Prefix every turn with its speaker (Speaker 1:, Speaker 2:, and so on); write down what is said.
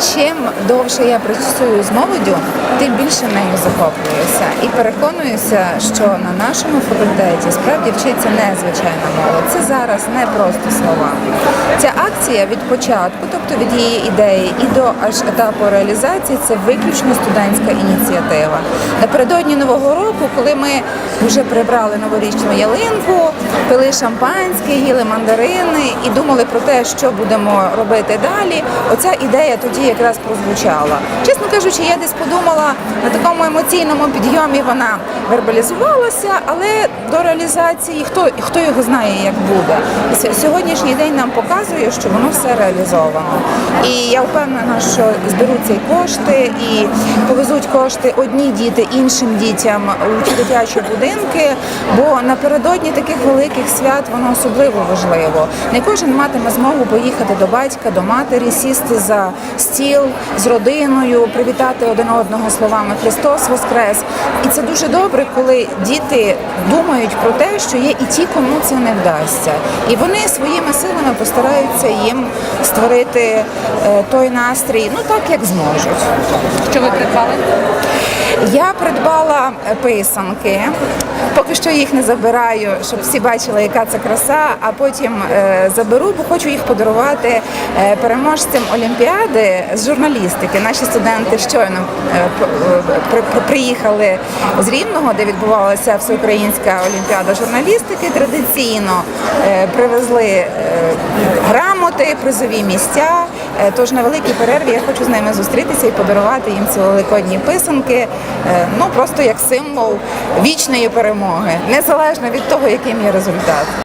Speaker 1: чим довше я працюю з молоддю, тим більше нею захоплююся і переконуюся, що на нашому факультеті справді вчиться незвичайна молодь. Це зараз не просто слова. Ця акція від початку, тобто від її ідеї, і до аж етапу реалізації, це виключно студентська ініціатива. Напередодні нового року, коли ми вже прибрали новорічну ялинку, пили шампанське, їли мандарини і думали про те, що будемо робити далі. Оця ідея тоді якраз прозвучала. Чесно кажучи, я десь подумала на такому емоційному підйомі вона вербалізувалася, але до реалізації хто хто його знає, як буде. Сьогоднішній день нам показує, що воно все реалізовано. І я впевнена, що зберуться і кошти, і повезуть кошти одні діти іншим дітям у дитячі будинки. Бо напередодні таких великих свят воно особливо важливо. Не кожен матиме змогу поїхати до батька, до матері, сісти за стіл з родиною, привітати один одного словами Христос Воскрес. І це дуже добре, коли діти думають про те, що є і ті, кому це не вдасться. І вони своїми силами постараються їм створити е, той настрій, ну так як зможуть.
Speaker 2: Що ви придбали?
Speaker 1: Я придбала е, писанки. Поки що їх не забираю, щоб всі бачили, яка це краса. А потім е, заберу, бо хочу їх подарувати е, переможцям олімпіади з журналістики. Наші студенти щойно при- при- приїхали з Рівного, де відбувалася всеукраїнська олімпіада журналістики. Традиційно привезли е, грамоти, призові місця. Е, Тож на великій перерві я хочу з ними зустрітися і подарувати їм ці великодні писанки. е, Ну просто як символ вічної перемоги, незалежно від того, яким є результат.